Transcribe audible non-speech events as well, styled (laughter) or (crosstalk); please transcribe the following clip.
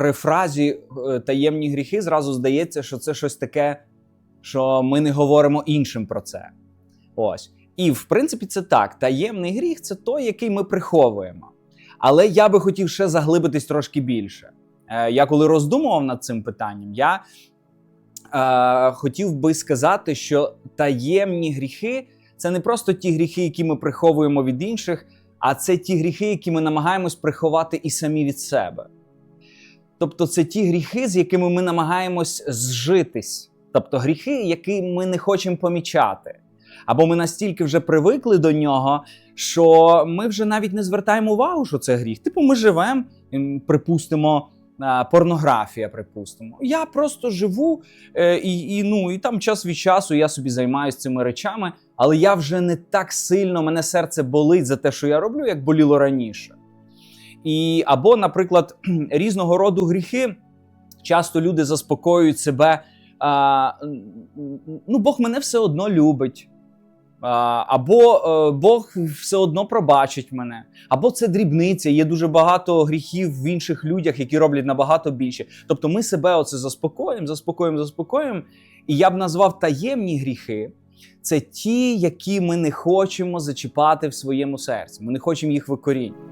при фразі е, таємні гріхи зразу здається, що це щось таке, що ми не говоримо іншим про це. Ось. І в принципі, це так. Таємний гріх це той, який ми приховуємо. Але я би хотів ще заглибитись трошки більше. Е, Я коли роздумував над цим питанням, я е, хотів би сказати, що таємні гріхи це не просто ті гріхи, які ми приховуємо від інших, а це ті гріхи, які ми намагаємось приховати і самі від себе. Тобто, це ті гріхи, з якими ми намагаємось зжитись. Тобто гріхи, які ми не хочемо помічати. Або ми настільки вже привикли до нього, що ми вже навіть не звертаємо увагу, що це гріх. Типу, ми живемо, припустимо, порнографія, припустимо. Я просто живу, е, і, і, ну, і там час від часу я собі займаюся цими речами, але я вже не так сильно, мене серце болить за те, що я роблю, як боліло раніше. І, або, наприклад, (clears throat) різного роду гріхи. Часто люди заспокоюють себе. А, ну, Бог мене все одно любить. А, або е, Бог все одно пробачить мене. Або це дрібниця. Є дуже багато гріхів в інших людях, які роблять набагато більше. Тобто ми себе оце заспокоїмо, заспокоїмо, заспокоїмо. І я б назвав таємні гріхи. Це ті, які ми не хочемо зачіпати в своєму серці. Ми не хочемо їх викорінювати.